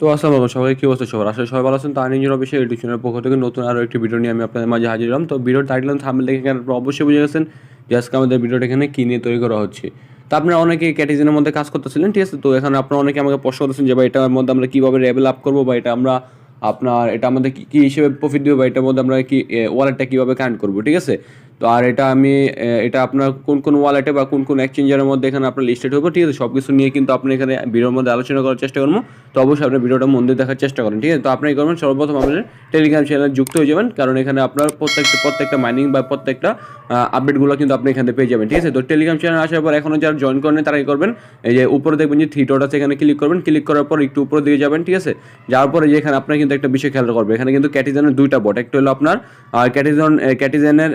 তো আসসালামু আলাইকুম সবাই, কি অবস্থা সবার? আসলে সবাই ভালো আছেন। নিজের অফিসে ইউটিউব চ্যানেলের পক্ষ থেকে নতুন আরও একটি ভিডিও নিয়ে আমি আপনাদের মাঝে হাজির হলাম। তো ভিডিওর টাইটেল থামলে দেখে এখানে অবশ্যই বুঝে গেছেন যে আজকে আমাদের ভিডিওটা এখানে কী নিয়ে তৈরি করা হচ্ছে। তো আপনারা অনেকে ক্যাটেজেনের মধ্যে কাজ করতেছিলেন, ঠিক আছে? তো এখানে আপনারা অনেকে আমাকে প্রশ্ন করতেছেন যে, ভাই, এটার মধ্যে আমরা কীভাবে লেভেল আপ করব? বা এটা আমরা আপনার, এটা আমাদের কী হিসেবে প্রফিট দেবো? বা এটার মধ্যে আমরা কি ওয়ালেটটা কীভাবে কানেক্ট করব? ঠিক আছে? তো আর এটা আমি এটা আপনার কোন কোন ওয়ালেটে বা কোন কোন এক্সচেঞ্জারের মধ্যে এখানে আপনার লিস্টেড হবে ঠিক আছে? সব কিছু নিয়ে কিন্তু আপনি এখানে ভিডিওর মধ্যে আলোচনা করার চেষ্টা করব। তো অবশ্যই আপনি ভিডিওটা মন দিয়ে দেখার চেষ্টা করেন, ঠিক আছে? তো আপনি করবেন? সর্বপ্রথম আমাদের টেলিগ্রাম চ্যানেলে যুক্ত হয়ে যাবেন, কারণ এখানে আপনার প্রত্যেকটা প্রত্যেকটা মাইনিং বা প্রত্যেকটা আপডেটগুলো কিন্তু আপনি এখানে পেয়ে যাবেন, ঠিক আছে? তো টেলিগ্রাম চ্যানেল আসার পর এখনও যারা জয়েন করেন তারা কি করবেন? এই যে উপরে দেখবেন যে থ্রি আছে, এখানে ক্লিক করবেন। ক্লিক করার পর একটু উপরে দিকে যাবেন, ঠিক আছে? যাওয়ার পরে যে এখানে আপনার কিন্তু একটা বিষয় খেয়াল করবে এখানে কিন্তু ক্যাটিজনের দুইটা বট একটা হলো আপনার ক্যাটিজন ক্যাটিজেনের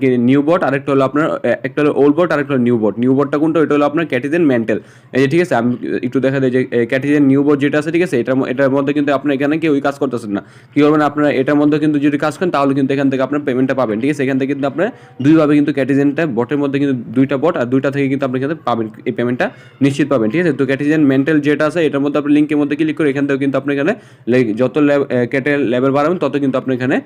কি নিউ বট আরেকটা হলো আপনার একটা হলো ওল্ড বট আরেকটা হলো নিউ বট নিউ বটটা কোনটা? ওইটা হলো আপনার ক্যাটিজেন মেন্টাল এই যে ঠিক আছে, আমি একটু দেখা যায় যে ক্যাটিজেন নিউ বট যেটা আছে, ঠিক আছে, এটার ম- এটার মধ্যে কিন্তু আপনার এখানে কেউই কাজ করতেছেন না। কি করবেন আপনার, এটার মধ্যে কিন্তু যদি কাজ করেন, তাহলে কিন্তু এখান থেকে আপনার পেমেন্টটা পাবেন, ঠিক আছে? এখান থেকে কিন্তু আপনার দুইভাবে কিন্তু ক্যাটিজেনটা বটের মধ্যে কিন্তু দুইটা বট আর দুইটা থেকে কিন্তু আপনি এখানে পাবেন, এই পেমেন্টটা নিশ্চিত পাবেন, ঠিক আছে? তো ক্যাটিজেন মেন্টাল যেটা আছে, এটার মধ্যে আপনি লিঙ্কের মধ্যে ক্লিক করে এখান থেকে কিন্তু আপনি এখানে যত ক্যাটের লেভেল বাড়াবেন, তত কিন্তু আপনি এখানে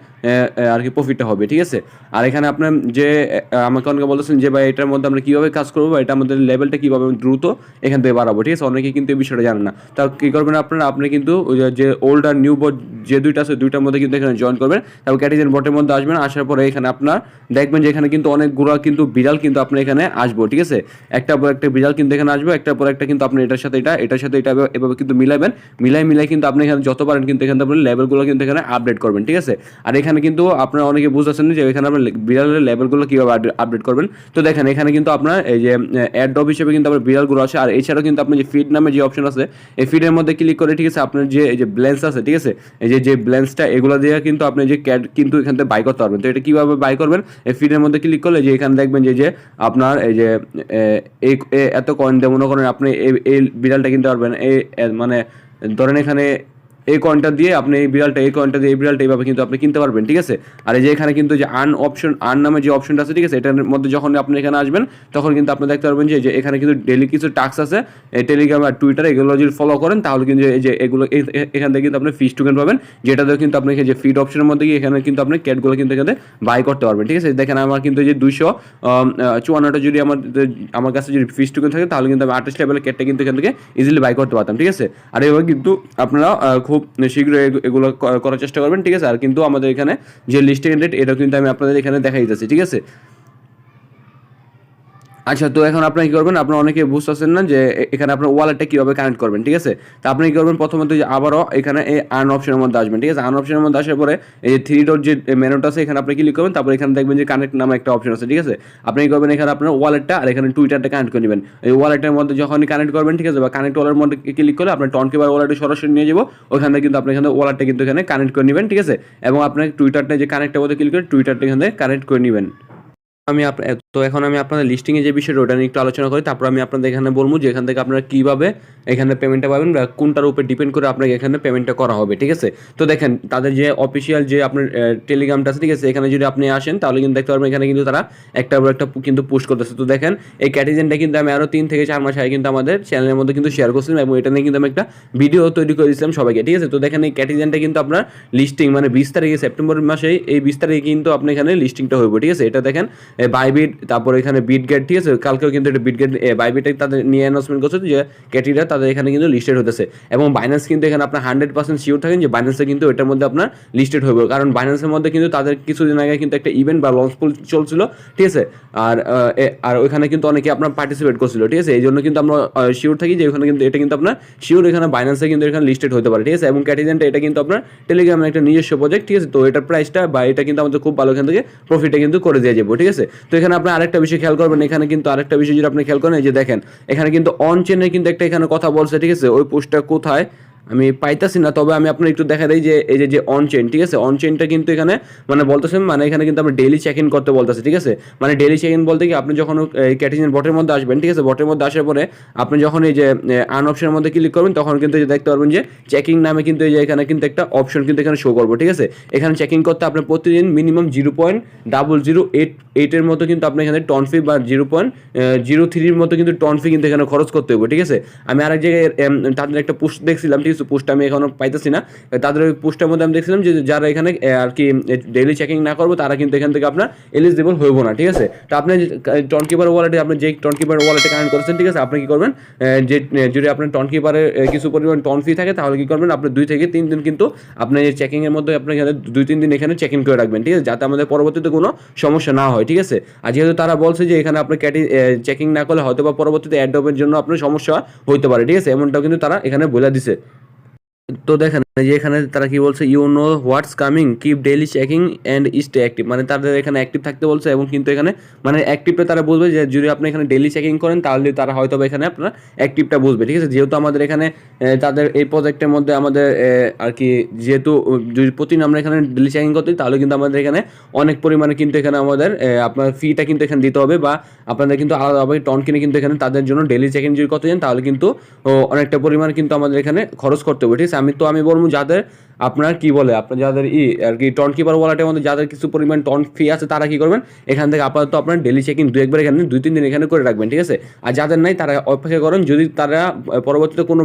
আর কি প্রফিটটা হবে, ঠিক আছে? আর এখানে আপনার যে আমাকে অনেকে বলতেছেন যে, ভাই, এটার মধ্যে আমরা কীভাবে কাজ করব বা এটা আমাদের লেভেলটা কীভাবে দ্রুত এখান থেকে বাড়াবো? ঠিক আছে? অনেকে কিন্তু এই বিষয়টা জানেন না। তা কী করবেন আপনারা? আপনি কিন্তু যে- ওল্ড আর নিউ বট যে দুইটা আছে, দুইটার মধ্যে কিন্তু এখানে জয়েন করবেন। তারপর ক্যাটিজেন বটের মধ্যে আসবেন। আসার পরে এখানে আপনার দেখবেন যে, এখানে কিন্তু অনেক অনেকগুলো কিন্তু বিড়াল কিন্তু আপনার এখানে আসব, ঠিক আছে? একটা পর একটা বিড়াল কিন্তু এখানে আসব, একটা পর একটা কিন্তু আপনি এটার সাথে এটা, এটার সাথে এটা এভাবে কিন্তু মিলাবেন মিলাই মিলাই কিন্তু আপনি এখানে যত পারেন কিন্তু এখানে আপনি লেভেলগুলো কিন্তু এখানে আপডেট করবেন, ঠিক আছে? আর এখানে কিন্তু আপনারা অনেকে বুঝতেছেন যে, এখানে আপনার বিড়ালের লেভেলগুলো কীভাবে আপডেট করবেন? তো দেখেন, এখানে কিন্তু আপনার এই যে অ্যাড ডব হিসেবে কিন্তু আপনার বিড়ালগুলো আছে। আর এছাড়াও কিন্তু আপনার যে ফিড নামে যে অপশন আছে, এই ফিডের মধ্যে ক্লিক করে, ঠিক আছে, আপনার যে যে ব্লেন্স আছে, ঠিক আছে, এই যে যে ব্লেন্সটা এগুলো দিয়ে কিন্তু আপনি যে ক্যাড কিন্তু এখান থেকে বাই করতে পারবেন। তো এটা কীভাবে বাই করবেন? এই ফিডের মধ্যে ক্লিক করলে যে এখানে দেখবেন যে যে আপনার এই যে এই এত কয়েন দিয়ে মনে করেন আপনি এই বিড়ালটা কিনতে পারবেন। এই মানে ধরেন এখানে এই কয়েনটা দিয়ে আপনি এই বিড়ালটা এই কয়েনটা দিয়ে এই বিড়ালটা এইভাবে কিন্তু আপনি কিনতে পারবেন ঠিক আছে? আর এই যে এখানে কিন্তু যে আন অপশন আন নামে যে অপশনটা আছে ঠিক আছে? এটার মধ্যে যখন আপনি এখানে আসবেন তখন কিন্তু আপনি দেখতে পারবেন যে এখানে কিন্তু ডেলি কিছু টাস্ক আছে। টেলিগ্রাম আর টুইটার এগুলো যদি ফলো করেন তাহলে কিন্তু এই যে এগুলো এখান থেকে কিন্তু আপনি ফিস টোকেন পাবেন যেটাতেও কিন্তু আপনি যে ফিড অপশনের মধ্যে গিয়ে এখানে কিন্তু আপনি ক্যাটগুলো কিন্তু এখানে বাই করতে পারবেন ঠিক আছে? দেখেন আমার কিন্তু যে দুইশো চুয়ান্নটা যদি আমার আমার কাছে যদি ফিস টোকেন থাকে তাহলে কিন্তু আমি আঠাশ লেভেলের ক্যাটটা কিন্তু এখান থেকে ইজিলি বাই করতে পারতাম ঠিক আছে? আর এভাবে কিন্তু আপনারা আহ, খুব শীঘ্রই এগুলো করার চেষ্টা করবেন, ঠিক আছে? আর কিন্তু আমাদের এখানে যে লিস্টিং রেট এটা কিন্তু আমি আপনাদের এখানে দেখাই দিতেছি, ঠিক আছে? আচ্ছা তো এখন আপনারা কি করবেন? আপনারা অনেকে বুঝতে বুঝতেছেন না যে এখানে আপনার ওয়ালেটটা কীভাবে কানেক্ট করবেন, ঠিক আছে? তো আপনি কি করবেন? প্রথমত আবারও এখানে এই আর্ন অপশনের মধ্যে আসবেন, ঠিক আছে? আর্ন অপশনের মধ্যে আসার পরে এই যে থ্রি ডট যে মেনুটা আছে, এখানে আপনি ক্লিক করবেন, তারপর এখানে দেখবেন যে কানেক্ট নামে একটা অপশন আছে, ঠিক আছে? আপনি কি করবেন? এখানে আপনার ওয়ালেটটা আর এখানে টুইটারটা কানেক্ট করে নেবেন। এই ওয়ালেটের মধ্যে যখনই কানেক্ট করবেন, ঠিক আছে? বা কানেক্ট ওয়ালের মধ্যে ক্লিক করলে আপনার টনকে বা ওয়ালেটে সরাসরি নিয়ে যাব, ওখানে কিন্তু আপনি এখানে ওয়ালেটটা কিন্তু এখানে কানেক্ট করে নেবেন, ঠিক আছে? এবং আপনার টুইটারটা যে কানেক্টের মধ্যে ক্লিক করে টুইটারটা এখানে কানেক্ট করে নেবেন। আমি তো এখন আমি আপনাদের লিস্টিংয়ে যে বিষয়টা, ওটা নিয়ে একটু আলোচনা করি, তারপর আমি আপনাদের এখানে বলব যে এখান থেকে আপনারা কীভাবে এখানে পেমেন্টটা পাবেন বা কোনটার উপর ডিপেন্ড করে আপনাকে এখানে পেমেন্টটা করা হবে, ঠিক আছে? তো দেখেন, তাদের যে অফিসিয়াল যে আপনার টেলিগ্রামটা আছে, ঠিক আছে? এখানে যদি আপনি আসেন, তাহলে কিন্তু দেখতে পারবেন এখানে কিন্তু তারা একটা বড় একটা কিন্তু পোস্ট করতেছে। তো দেখেন, এই ক্যাটিজেনটা কিন্তু আমি আরও তিন থেকে চার মাস আগে কিন্তু আমাদের চ্যানেলের মধ্যে কিন্তু শেয়ার করছিলাম এবং এটা নিয়ে কিন্তু আমি একটা ভিডিও তৈরি করে দিয়েছিলাম সবাইকে, ঠিক আছে? তো দেখেন, এই ক্যাটিজেনটা কিন্তু আপনার লিস্টিং মানে বিশ তারিখে সেপ্টেম্বর মাসে এই বিশ তারিখে কিন্তু আপনি এখানে লিস্টিংটা হইব, ঠিক আছে? এটা দেখেন বাইবিট তারপর এখানে বিট গেট ঠিক আছে? কালকেও কিন্তু এটা বিট গেট বাইবিটে তাদের নিয়ে অ্যানাউন্সমেন্ট করছে যে ক্যাটিরা তাদের এখানে কিন্তু লিস্টেড হতেছে এবং বাইন্যান্স কিন্তু এখানে আপনার হান্ড্রেড পার্সেন্ট শিওর থাকেন যে বাইন্যান্সে কিন্তু এটার মধ্যে আপনার লিস্টেড হবে কারণ বাইন্যান্সের মধ্যে কিন্তু তাদের কিছুদিন আগে কিন্তু একটা ইভেন্ট বা লঞ্চ পুল চলছিল, ঠিক আছে? আর আর ওইখানে কিন্তু অনেকে আপনার পার্টিসিপেট করছিল, ঠিক আছে? এই জন্য কিন্তু আমরা শিওর থাকি যে ওখানে কিন্তু এটা কিন্তু আপনার শিওর এখানে বাইন্যান্সে কিন্তু এখানে লিস্টেড হতে পারে, ঠিক আছে? এবং ক্যাটিজেনটা এটা কিন্তু আপনার টেলিগ্রামের একটা নিজস্ব প্রজেক্ট ঠিক আছে? তো এটার প্রাইসটা বা এটা কিন্তু আমাদের খুব ভালো এখান থেকে প্রফিটে কিন্তু করে দিয়ে যাব, ঠিক আছে? তো এখানে আপনি আরেকটা বিষয় খেয়াল করবেন, এখানে কিন্তু আরেকটা বিষয় যদি আপনি খেয়াল করেন, এই যে দেখেন, এখানে কিন্তু অন চেনে কিন্তু একটা এখানে কথা বলছে ঠিক আছে? ওই পোস্টটা কোথায়? আমি পাইতাছি না, তবে আমি আপনার একটু দেখা দেই যে, এই যে অন চেন ঠিক আছে? অন চেনটা কিন্তু এখানে মানে বলতেছেন মানে এখানে কিন্তু আপনি ডেলি চেক ইন করতে বলতেছে, ঠিক আছে? মানে ডেলি চেক ইন বলতে কি, আপনি যখন ক্যাটিজেন বটের মধ্যে আসবেন, ঠিক আছে? বটের মধ্যে আসার পরে আপনি যখন এই যে আন অপশনের মধ্যে ক্লিক করবেন, তখন কিন্তু এই যে দেখতে পারবেন যে চেকিং নামে কিন্তু এই যে, এখানে কিন্তু একটা অপশন কিন্তু এখানে শো করব, ঠিক আছে? এখানে চেকিং করতে আপনার প্রতিদিন minimum zero point double zero eight এইটের মতো কিন্তু আপনি এখানে টন ফি বা জিরো পয়েন্ট জিরো থ্রির মতো কিন্তু টন ফি কিন্তু এখানে খরচ করতে হবে ঠিক আছে? আমি আরেক জায়গায় তাদের একটা পোস্ট দেখছিলাম, ঠিক কিছু পোস্ট আমি এখনও পাইতেছি না। তাদের ওই পোস্টের মধ্যে আমি দেখছিলাম যে যারা এখানে আর কি ডেইলি চেকিং না করব, তারা কিন্তু এখান থেকে আপনার এলিজিবল হইব না, ঠিক আছে? তো আপনি টন কিপার ওয়ালেটে আপনি যে টন কিপার ওয়ালেটে কানেক্ট করেছেন, ঠিক আছে? আপনি কি করবেন? যে যদি আপনার টন কিপারে কিছু পরিমাণ টন ফি থাকে, তাহলে কি করবেন? আপনি দুই থেকে তিন দিন কিন্তু আপনার এই চেকিংয়ের মধ্যে আপনি এখানে দুই, তিন দিন এখানে চেক ইন করে রাখবেন, ঠিক আছে? যাতে আমাদের পরবর্তীতে কোনো সমস্যা না হয়, ঠিক আছে? আর যেহেতু তারা বলছে যে এখানে আপনি ক্যাটি চেকিং না করলে হয়তো বা পরবর্তীতে অ্যাডপের জন্য আপনার সমস্যা হইতে পারে, ঠিক আছে? এমনটাও কিন্তু তারা এখানে বলে দিছে। তো দেখেন যে এখানে তারা কি বলছে you know what's coming keep daily checking and stay active মানে তাদের এখানে অ্যাক্টিভ থাকতে বলছে এবং কিন্তু এখানে মানে অ্যাক্টিভটা তারা বুঝবে যে যদি আপনি এখানে ডেইলি চেকিং করেন, তাহলে তারা হয়তো এখানে আপনার অ্যাক্টিভটা বুঝবে, ঠিক আছে? যেহেতু আমাদের এখানে তাদের এই প্রজেক্টের মধ্যে আমাদের আর কি, যেহেতু যদি প্রতিদিন আমরা এখানে ডেইলি চেকিং করতে, তাহলে কিন্তু আমাদের এখানে অনেক পরিমাণে কিন্তু এখানে আমাদের আপনার ফিটা কিন্তু এখানে দিতে হবে বা আপনাদের কিন্তু আলাদাভাবে টন কিনে কিন্তু এখানে তাদের জন্য ডেইলি চেকিং যদি করতে চান, তাহলে কিন্তু অনেকটা পরিমাণ কিন্তু আমাদের এখানে খরচ করতে হবে, ঠিক আছে? আমি তো আমি বলব যাদের আপনার কি বলে, আপনার যাদের ই আর কি টন কিপার ওয়ালেটের মধ্যে যাদের কিছু পরিমাণ টন ফি আছে তারা কি করবেন? এখান থেকে আপাতত আপনার ডেলি চেকিং দু একবার এখানে, দুই তিন দিন এখানে করে রাখবেন, ঠিক আছে? আর যাদের নাই তারা অপেক্ষা করেন, যদি তারা পরবর্তীতে কোনো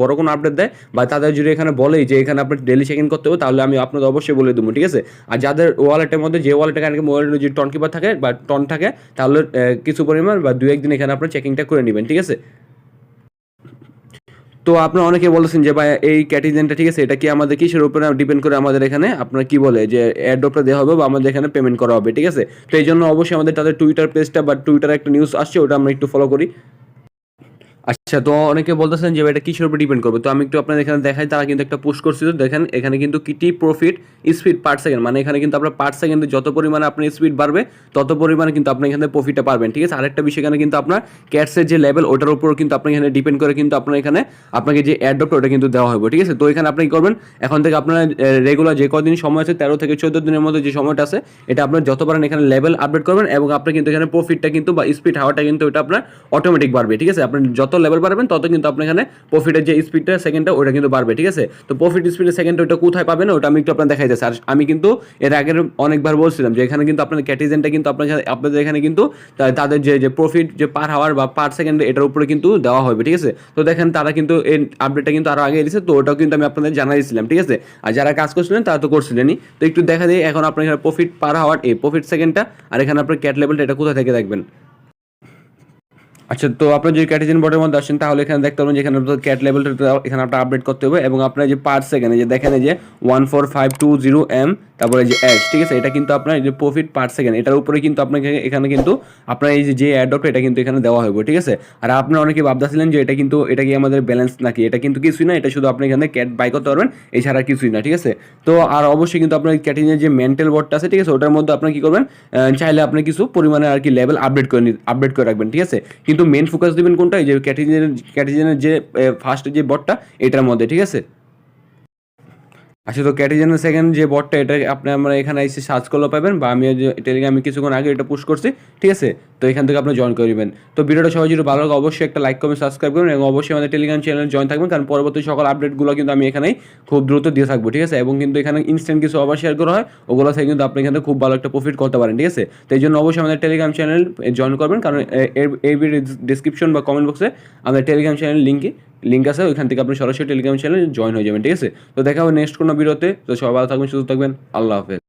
বড় কোনো আপডেট দেয় বা তাদের যদি এখানে বলে যে এখানে আপনার ডেলি চেকিং করতে হবে, তাহলে আমি আপনাদের অবশ্যই বলে দেবো, ঠিক আছে? আর যাদের ওয়ালেটের মধ্যে যে ওয়ালেটে কারণে মোবাইলের যদি টন কিপার থাকে বা টন থাকে, তাহলে কিছু পরিমাণ বা দু একদিন এখানে আপনার চেকিংটা করে নেবেন, ঠিক আছে? তো আপনারা অনেকে বলেছেন যে, ভাই, এই ক্যাটিজেনটা ঠিক আছে, এটা কি আমাদের কিসের উপরে ডিপেন্ড করে আমাদের এখানে? আপনার কি বলে? যে অ্যাডপটা দেওয়া হবে বা আমাদের এখানে পেমেন্ট করা হবে, ঠিক আছে? তো এই জন্য অবশ্যই আমাদের তাদের টুইটার পেজটা বা টুইটার একটা নিউজ আসছে, ওটা আমরা একটু ফলো করি। আচ্ছা তো অনেকে বলতেছেন যে এটা কিসের উপর ডিপেন্ড করবে? তো আমি একটু আপনাদের এখানে দেখাই, তারা কিন্তু একটা পোস্ট করছিল দেখেন, এখানে কিন্তু kitty profit speed per second মানে এখানে কিন্তু আপনার পার সেকেন্ডে যত পরিমাণে আপনার স্পিড বাড়বে, তত পরিমাণে কিন্তু আপনি এখানে প্রফিটটা পারবেন ঠিক আছে? আরেকটা বিষয় এখানে কিন্তু আপনার ক্যাটসের যে লেভেল ওটার উপর কিন্তু আপনি এখানে ডিপেন্ড করে কিন্তু আপনার এখানে আপনাকে যে অ্যাডপ্ট ওটা কিন্তু দেওয়া হবে, ঠিক আছে? তো এখানে আপনি করবেন, এখন থেকে আপনার রেগুলার যে কদিন সময় আছে, তেরো থেকে চোদ্দ দিনের মধ্যে যে সময়টা আছে, এটা আপনার যত পারেন এখানে লেভেল আপডেট করবেন, এবং আপনি কিন্তু এখানে প্রফিটটা কিন্তু বা স্পিড হাওয়াটা কিন্তু ওটা আপনার অটোমেটিক বাড়বে, ঠিক আছে? আপনার যত লেভেল বাড়বেন, তত কিন্তু আপনি এখানে প্রফিটের যে স্পিডটা সেকেন্ডটা ওটা কিন্তু বাড়বে, ঠিক আছে? তো প্রফিট স্পিডের সেকেন্ড ওটা কোথায় পাবেন ওটা আমি একটু আপনার দেখাই যাচ্ছি আর আমি কিন্তু এর আগের অনেকবার বলছিলাম যে এখানে কিন্তু আপনার ক্যাটিজেনটা কিন্তু আপনার আপনাদের এখানে কিন্তু তাদের যে যে প্রফিট যে পার হাওয়ার বা পার সেকেন্ড এটার উপরে কিন্তু দেওয়া হবে, ঠিক আছে? তো দেখেন তারা কিন্তু এই আপডেটটা কিন্তু আরও আগে দিয়েছে, তো ওটাও কিন্তু আমি আপনাদের জানাই দিয়েছিলাম ঠিক আছে? আর যারা কাজ করছিলেন, তারা তো করছিলেনই। তো একটু দেখা দিই, এখন আপনার এখানে প্রফিট পার হাওয়ার এই প্রফিট সেকেন্ডটা আর এখানে আপনার ক্যাট লেভেলটা এটা কোথা থেকে দেখবেন? আচ্ছা তো আপনার যদি ক্যাটেজেন বোর্ডের মধ্যে আসেন, তাহলে এখানে দেখতে পাবেন যে এখানে ক্যাট লেভেলটা এখানে আপনার আপডেট করতে হবে এবং আপনার যে পার্টস সেকেন্ডে যে দেখেন যে one four five two zero M তারপরে যে অ্যাশ ঠিক আছে? এটা কিন্তু আপনার যে প্রফিট পার সেকেন্ড এটার উপরে কিন্তু আপনাকে এখানে কিন্তু আপনার এই যে যে অ্যাডপ্ট এটা কিন্তু এখানে দেওয়া হবে ঠিক আছে? আর আপনার অনেকে ভাবতেছিলেন যে এটা কিন্তু, এটা কি আমাদের ব্যালেন্স নাকি? এটা কিন্তু কিছুই না, এটা শুধু আপনি এখানে ক্যাট বাই করতে পারবেন, এছাড়া কিছুই না, ঠিক আছে? তো আর অবশ্যই কিন্তু আপনার ক্যাটিনের যে মেন্টাল বোর্ডটা আছে, ঠিক আছে? ওটার মধ্যে আপনি কি করবেন চাইলে আপনি কিছু পরিমাণে আর কি লেভেল আপডেট করে আপডেট করে রাখবেন, ঠিক আছে? কিন্তু মেন ফোকাস দিবেন কোনটা? এই যে ক্যাটিজেনের ক্যাটিজেনের যে ফার্স্ট যে বটটা এটার মধ্যে, ঠিক আছে? আচ্ছা তো ক্যাটিজেনের সেকেন্ড যে বটটা এটা আপনি আমরা এখানে এসে সার্চ করলে পাবেন বা আমি টেলিগ্রাম কিছুক্ষণ আগে এটা পুশ করছি, ঠিক আছে? তো এখান থেকে আপনি জয়েন করবেন তো ভিডিওটা সবাই যদি ভালো লাগে, অবশ্যই একটা লাইক কমেন্ট সাবস্ক্রাইব করুন এবং অবশ্যই আমাদের টেলিগ্রাম চ্যানেল জয়েন থাকবেন, কারণ পরবর্তী সকল আপডেটগুলো কিন্তু আমি এখানেই খুব দ্রুত দিয়ে থাকব, ঠিক আছে? এবং কিন্তু এখানে ইনস্ট্যান্ট কিছু আবার শেয়ার করা হয়, ওগুলো থেকে কিন্তু আপনি এখানে খুব ভালো একটা প্রফিট করতে পারেন, ঠিক আছে? তো এই জন্য অবশ্যই আমাদের টেলিগ্রাম চ্যানেল জয়েন করবেন, কারণ এর এই ডিসক্রিপশন বা কমেন্ট বক্সে আমাদের টেলিগ্রাম চ্যানেল লিঙ্কে লিঙ্ক আছে, ওইখান থেকে আপনি সরাসরি টেলিগ্রাম চ্যানেল জয়েন হয়ে যাবেন, ঠিক আছে? তো দেখা হবে নেক্সট কোনো ভিডিওতে তো সবাই ভালো থাকবেন, সুস্থ থাকবেন। আল্লাহ হাফেজ।